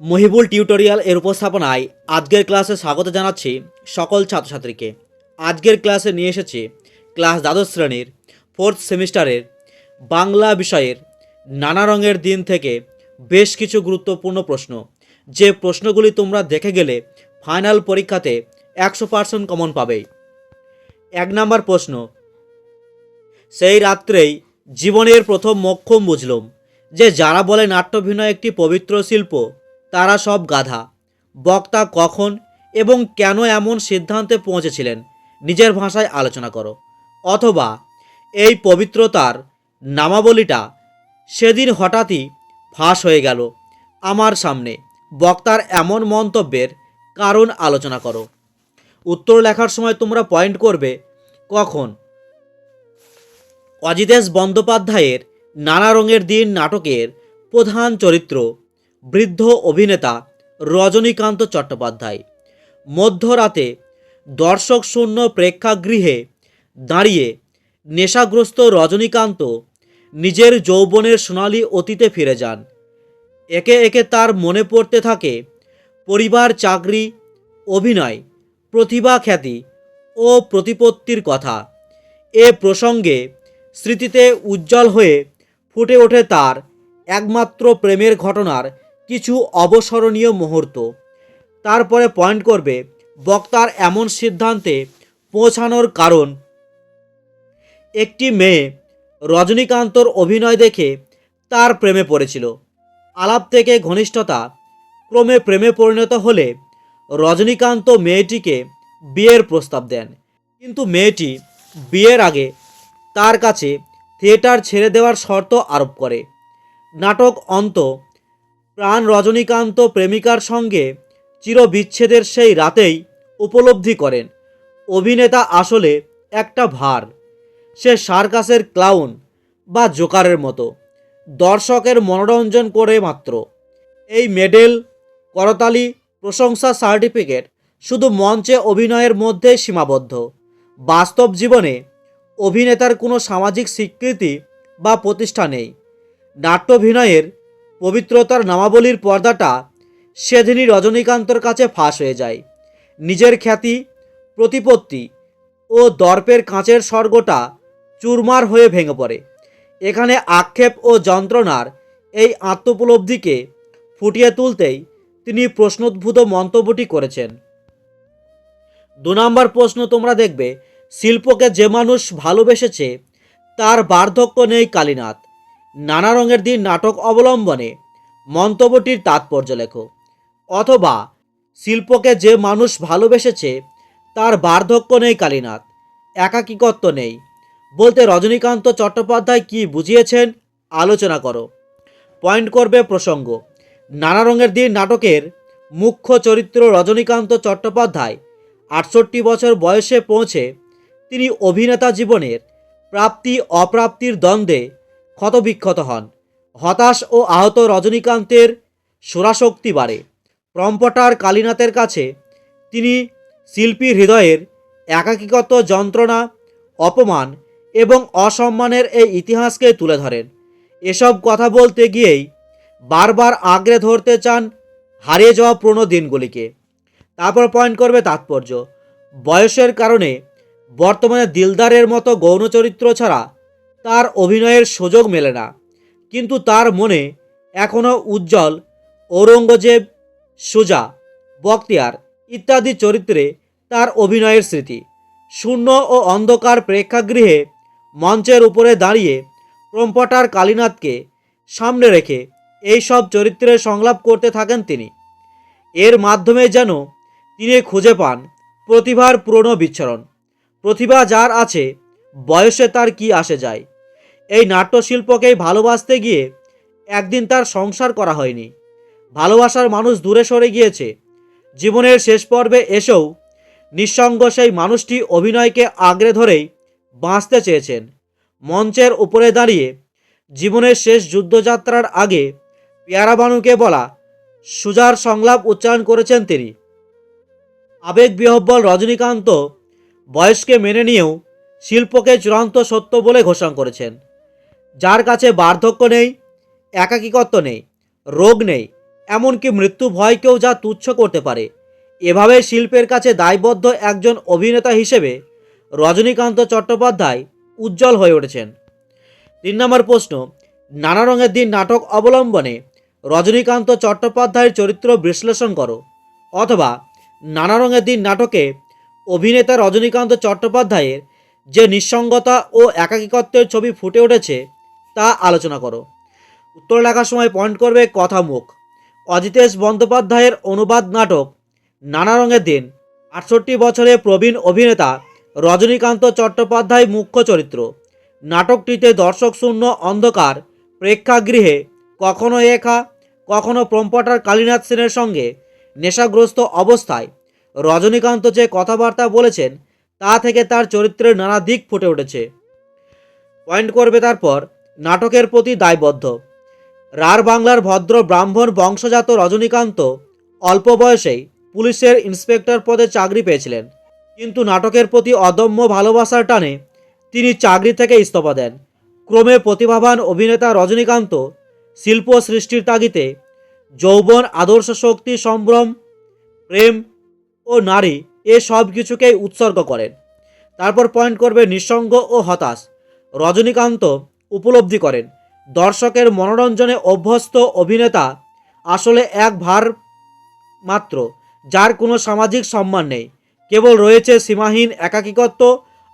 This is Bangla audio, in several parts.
মহিবুল টিউটোরিয়াল এর উপস্থাপনায় আজকের ক্লাসে স্বাগত জানাচ্ছি সকল ছাত্রছাত্রীকে। আজকের ক্লাসে নিয়ে এসেছি ক্লাস দ্বাদশ শ্রেণির ফোর্থ সেমিস্টারের বাংলা বিষয়ের নানা রঙের দিন থেকে বেশ কিছু গুরুত্বপূর্ণ প্রশ্ন। যে প্রশ্নগুলি তোমরা দেখে গেলে ফাইনাল পরীক্ষাতে একশো পার্সেন্ট কমন পাবেই এক নম্বর প্রশ্ন, সেই রাত্রেই জীবনের প্রথম মক্ষম বুঝলুম যে যারা বলে নাট্যাভিনয় একটি পবিত্র শিল্প তারা সব গাধা। বক্তা কখন এবং কেন এমন সিদ্ধান্তে পৌঁছেছিলেন, নিজের ভাষায় আলোচনা করো। অথবা এই পবিত্রতার নামাবলীটা সেদিন হঠাৎই ফাঁস হয়ে গেল আমার সামনে। বক্তার এমন মন্তব্যের কারণ আলোচনা করো। উত্তর লেখার সময় তোমরা পয়েন্ট করবে, কখন? অজিতেশ বন্দ্যোপাধ্যায়ের নানা রঙের দিন নাটকের প্রধান চরিত্র বৃদ্ধ অভিনেতা রজনীকান্ত চট্টোপাধ্যায়। মধ্যরাতে দর্শক শূন্য প্রেক্ষাগৃহে দাঁড়িয়ে নেশাগ্রস্ত রজনীকান্ত নিজের যৌবনের সোনালি অতীতে ফিরে যান। একে একে তার মনে পড়তে থাকে পরিবার চাকরি, অভিনয়, প্রতিভা খ্যাতি ও প্রতিপত্তির কথা। এ প্রসঙ্গে স্মৃতিতে উজ্জ্বল হয়ে ফুটে ওঠে তার একমাত্র প্রেমের ঘটনার কিছু অবসরণীয় মুহূর্ত। তারপরে পয়েন্ট করবে, বক্তার এমন সিদ্ধান্তে পৌঁছানোর কারণ। একটি মেয়ে রজনীকান্তর অভিনয় দেখে তার প্রেমে পড়েছিল। আলাপ থেকে ঘনিষ্ঠতা ক্রমে প্রেমে পরিণত হলে রজনীকান্ত মেয়েটিকে বিয়ের প্রস্তাব দেন। কিন্তু মেয়েটি বিয়ের আগে তার কাছে থিয়েটার ছেড়ে দেওয়ার শর্ত আরোপ করে। নাটক অন্ত প্রাণ রজনীকান্ত প্রেমিকার সঙ্গে চিরবিচ্ছেদের সেই রাতেই উপলব্ধি করেন। অভিনেতা আসলে একটা ভার। সে সার্কাসের ক্লাউন বা জোকারের মতো। দর্শকের মনোরঞ্জন করে মাত্র। এই মেডেল, করতালি, প্রশংসা সার্টিফিকেট শুধু মঞ্চে অভিনয়ের মধ্যে সীমাবদ্ধ। বাস্তব জীবনে অভিনেতার কোনো সামাজিক স্বীকৃতি বা প্রতিষ্ঠা নেই। নাট্যাভিনয়ের পবিত্রতার নামাবলীর পর্দাটা সেদিনই রজনীকান্তর কাছে ফাঁস হয়ে যায়। নিজের খ্যাতি, প্রতিপত্তি ও দর্পের কাঁচের স্বর্গটা চুরমার হয়ে ভেঙে পড়ে। এখানে আক্ষেপ ও যন্ত্রণার এই আত্মোপলব্ধিকে ফুটিয়ে তুলতেই তিনি প্রশ্নোদ্ভূত মন্তব্যটি করেছেন। দু নম্বর প্রশ্ন তোমরা দেখবে, শিল্পকে যে মানুষ ভালোবেসেছে তার বার্ধক্য নেই কালীনাথ। নানা রঙের দিন নাটক অবলম্বনে মন্তব্যটির তাৎপর্য লেখো। অথবা, শিল্পকে যে মানুষ ভালোবেসেছে, তার বার্ধক্য নেই কালীনাথ একাকিকত্ব নেই। বলতে রজনীকান্ত চট্টোপাধ্যায় কি বুঝিয়েছেন, আলোচনা করো। পয়েন্ট করবে প্রসঙ্গ। নানা রঙের দিন নাটকের মুখ্য চরিত্র রজনীকান্ত চট্টোপাধ্যায়, আটষট্টি বছর বয়সে পৌঁছে তিনি অভিনেতা জীবনের প্রাপ্তি অপ্রাপ্তির দ্বন্দ্বে ক্ষতবিক্ষত হন। হতাশ ও আহত রজনীকান্তের সুরাশক্তি বাড়ে। প্রম্পটার কালীনাথের কাছে তিনি শিল্পী হৃদয়ের একাকিকত যন্ত্রণা, অপমান এবং অসম্মানের এই ইতিহাসকে তুলে ধরেন। এসব কথা বলতে গিয়েই বারবার আঁকড়ে ধরতে চান হারিয়ে যাওয়া পুরনো দিনগুলিকে। তারপর পয়েন্ট করবে তাৎপর্য। বয়সের কারণে বর্তমানে দিলদারের মতো গৌণ চরিত্র ছাড়া তার অভিনয়ের সুযোগ মেলে না। কিন্তু তার মনে এখনও উজ্জ্বল ঔরঙ্গজেব, সুজা বক্তিয়ার ইত্যাদি চরিত্রে তার অভিনয়ের স্মৃতি। শূন্য ও অন্ধকার প্রেক্ষাগৃহে মঞ্চের উপরে দাঁড়িয়ে প্রম্পটার কালীনাথকে সামনে রেখে এই সব চরিত্রের সংলাপ করতে থাকেন তিনি। এর মাধ্যমে যেন তিনি খুঁজে পান প্রতিভার পুরনো বিচ্ছরণ। প্রতিভা যার আছে, বয়সে তার কি আসে যায়। এই নাট্যশিল্পকেই ভালোবাসতে গিয়ে একদিন তার সংসার করা হয়নি। ভালোবাসার মানুষ দূরে সরে গিয়েছে। জীবনের শেষ পর্বে এসেও নিঃসঙ্গ সেই মানুষটি অভিনয়কে আগড়ে ধরেই বাঁচতে চেয়েছেন। মঞ্চের উপরে দাঁড়িয়ে জীবনের শেষ যুদ্ধযাত্রার আগে পেয়ারা বানুকে বলা সুজার সংলাপ উচ্চারণ করেছেন তিনি। আবেগ বিহব্বল রজনীকান্ত বয়সকে মেনে নিয়েও শিল্পকে চূড়ান্ত সত্য বলে ঘোষণা করেছেন। যার কাছে বার্ধক্য নেই একাকিকত্ব নেই, রোগ নেই, এমনকি মৃত্যু ভয়কেও যা তুচ্ছ করতে পারে। এভাবে শিল্পের কাছে দায়বদ্ধ একজন অভিনেতা হিসেবে রজনীকান্ত চট্টোপাধ্যায় উজ্জ্বল হয়ে উঠেছেন। তিন নম্বর প্রশ্ন, নানা রঙের দিন নাটক অবলম্বনে রজনীকান্ত চট্টোপাধ্যায়ের চরিত্র বিশ্লেষণ করো, অথবা নানা রঙের দিন নাটকে অভিনেতা রজনীকান্ত চট্টোপাধ্যায়ের যে নিঃসঙ্গতা ও একাকিকত্বের ছবি ফুটে উঠেছে তা আলোচনা করো। উত্তর লেখার সময় পয়েন্ট করবে কথা মুখ অজিতেশ বন্দ্যোপাধ্যায়ের অনুবাদ নাটক, নানা রঙের দিন। আটষট্টি বছরে প্রবীণ অভিনেতা রজনীকান্ত চট্টোপাধ্যায় মুখ্য চরিত্র। নাটকটিতে দর্শক শূন্য অন্ধকার, প্রেক্ষাগৃহে কখনো একা, কখনো প্রম্পটার কালীনাথ সেনের সঙ্গে নেশাগ্রস্ত অবস্থায়। রজনীকান্ত যে কথাবার্তা বলেছেন, তা থেকে তার চরিত্রের নানা দিক ফুটে উঠেছে। পয়েন্ট করবে তারপর নাটকের প্রতি দায়বদ্ধ। রার বাংলার ভদ্র ব্রাহ্মণ বংশজাত রজনীকান্ত অল্প বয়সেই পুলিশের ইন্সপেক্টর পদে চাকরি পেয়েছিলেন। কিন্তু নাটকের প্রতি অদম্য ভালোবাসার টানে তিনি চাকরি থেকে ইস্তফা দেন। ক্রমে প্রতিভাবান অভিনেতা রজনীকান্ত শিল্প সৃষ্টির তাগিতে যৌবন, আদর্শ শক্তি, সম্ভ্রম, প্রেম ও নারী এ সব কিছুকেই উৎসর্গ করেন। তারপর পয়েন্ট করবে নিঃসঙ্গ ও হতাশ। রজনীকান্ত উপলব্ধি করেন। দর্শকের মনোরঞ্জনে অভ্যস্ত অভিনেতা আসলে এক ভার মাত্র, যার কোনো সামাজিক সম্মান নেই। কেবল রয়েছে সীমাহীন একাকিকত্ব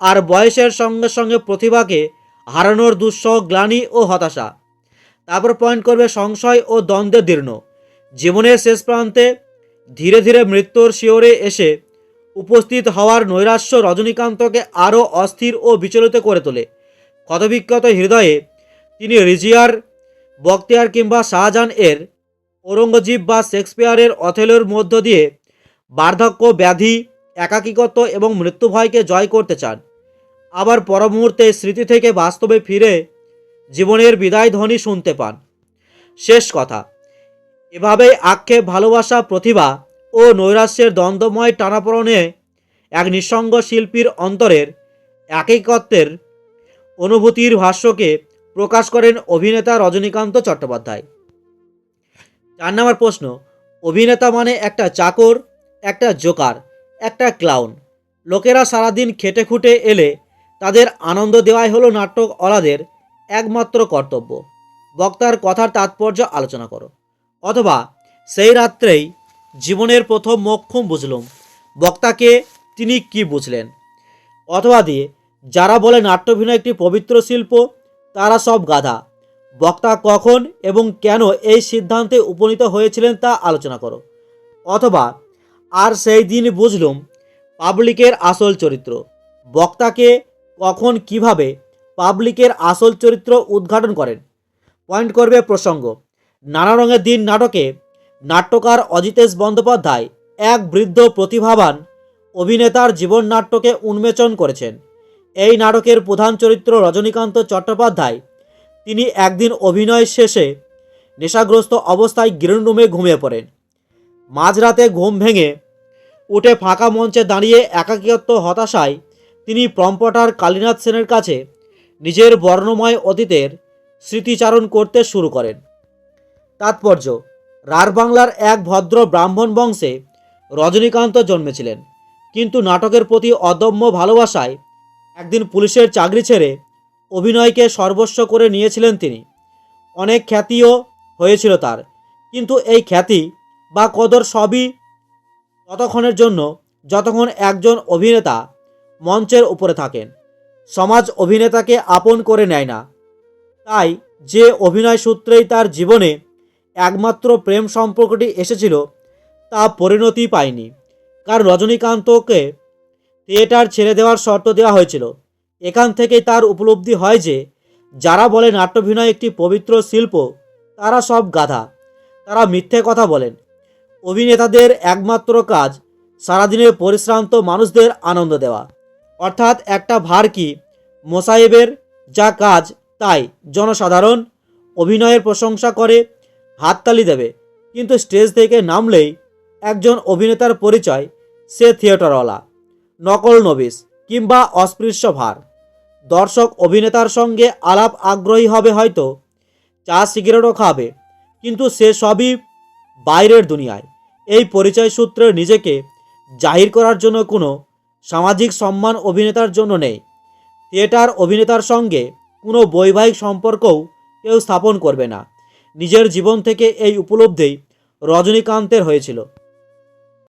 আর বয়সের সঙ্গে সঙ্গে প্রতিভাকে হারানোর দুঃসহ গ্লানি ও হতাশা। তারপর পয়েন্ট করবে সংশয় ও দ্বন্দ্বে দীর্ণ। জীবনের শেষ প্রান্তে ধীরে ধীরে মৃত্যুর শিওরে এসে উপস্থিত হওয়ার নৈরাশ্য রজনীকান্তকে আরও অস্থির ও বিচলিত করে তোলে। ক্ষতবিক্ষত হৃদয়ে তিনি রিজিয়ার বক্তিয়ার কিংবা শাহজাহান এর, ঔরঙ্গজীব বা শেক্সপিয়ারের অথেলোর মধ্য দিয়ে বার্ধক্য, ব্যাধি একাকিকত্ব এবং মৃত্যুভয়কে জয় করতে চান। আবার পর মুহূর্তে স্মৃতি থেকে বাস্তবে ফিরে জীবনের বিদায় ধ্বনি শুনতে পান। শেষ কথা এভাবেই আক্ষেপ, ভালোবাসা, প্রতিভা ও নৈরাশ্যের দ্বন্দ্বময় টানাপড়নে এক নিঃসঙ্গ শিল্পীর অন্তরের একাকিকত্বের অনুভূতির ভাষ্যকে প্রকাশ করেন অভিনেতা রজনীকান্ত চট্টোপাধ্যায়। চার নম্বর প্রশ্ন, অভিনেতা মানে একটা চাকর, একটা জোকার, একটা ক্লাউন। লোকেরা সারাদিন খেটে খুঁটে এলে তাদের আনন্দ দেওয়াই হলো নাটক অলাদের একমাত্র কর্তব্য। বক্তার কথার তাৎপর্য আলোচনা করো। অথবা, সেই রাত্রেই জীবনের প্রথম মক্ষম বুঝলুম, বক্তাকে তিনি কি বুঝলেন? অথবা দিয়ে যারা বলে নাট্যভিনয় একটি পবিত্র শিল্প, তারা সব গাধা। বক্তা কখন এবং কেন এই সিদ্ধান্তে উপনীত হয়েছিলেন তা আলোচনা করো। অথবা, আর সেই দিন বুঝলুম, পাবলিকের আসল চরিত্র। বক্তাকে কখন কীভাবে পাবলিকের আসল চরিত্র উদ্ঘাটন করেন? পয়েন্ট করবে প্রসঙ্গ। নানা রঙের দিন নাটকে নাট্যকার অজিতেশ বন্দ্যোপাধ্যায় এক বৃদ্ধ প্রতিভাবান অভিনেতার জীবন নাট্যকে উন্মোচন করেছেন। এই নাটকের প্রধান চরিত্র রজনীকান্ত চট্টোপাধ্যায়। তিনি একদিন অভিনয় শেষে নেশাগ্রস্ত অবস্থায় গ্রিন রুমে ঘুমিয়ে পড়েন। মাঝরাতে ঘুম ভেঙে উঠে ফাঁকা মঞ্চে দাঁড়িয়ে একাকিত্ব হতাশায় তিনি প্রম্পটার কালীনাথ সেনের কাছে নিজের বর্ণময় অতীতের স্মৃতিচারণ করতে শুরু করেন। তাৎপর্য রার বাংলার এক ভদ্র ব্রাহ্মণ বংশে রজনীকান্ত জন্মেছিলেন। কিন্তু নাটকের প্রতি অদম্য ভালোবাসায় একদিন পুলিশের চাকরি ছেড়ে অভিনয়কে সর্বস্ব করে নিয়েছিলেন তিনি। অনেক খ্যাতিও হয়েছিল তার। কিন্তু এই খ্যাতি বা কদর সবই ততক্ষণের জন্য যতক্ষণ একজন অভিনেতা মঞ্চের উপরে থাকেন। সমাজ অভিনেতাকে আপন করে নেয় না। তাই যে অভিনয় সূত্রেই তার জীবনে একমাত্র প্রেম সম্পর্কটি এসেছিল, তা পরিণতি পায়নি। কারণ রজনীকান্তকে থিয়েটার ছেড়ে দেওয়ার শর্ত দেওয়া হয়েছিল। এখান থেকেই তার উপলব্ধি হয় যে, যারা বলে নাট্যভিনয় একটি পবিত্র শিল্প, তারা সব গাধা। তারা মিথ্যে কথা বলেন। অভিনেতাদের একমাত্র কাজ, সারাদিনের পরিশ্রান্ত মানুষদের আনন্দ দেওয়া। অর্থাৎ একটা ভার কি? মোসাহেবের যা কাজ, তাই জনসাধারণ অভিনয়ের প্রশংসা করে, হাততালি দেবে। কিন্তু স্টেজ থেকে নামলেই একজন অভিনেতার পরিচয়, সে থিয়েটারওয়ালা। নকল নবিস কিংবা অস্পৃশ্য ভার। দর্শক অভিনেতার সঙ্গে আলাপ আগ্রহী হবে হয়তো, চা সিগারেটও খাবে, কিন্তু সে সবই বাইরের দুনিয়ায়। এই পরিচয় সূত্রে নিজেকে জাহির করার জন্য কোনো সামাজিক সম্মান অভিনেতার জন্য নেই। থিয়েটার অভিনেতার সঙ্গে কোনো বৈবাহিক সম্পর্কও কেউ স্থাপন করবে না। নিজের জীবন থেকে এই উপলব্ধি রজনীকান্তের হয়েছিল।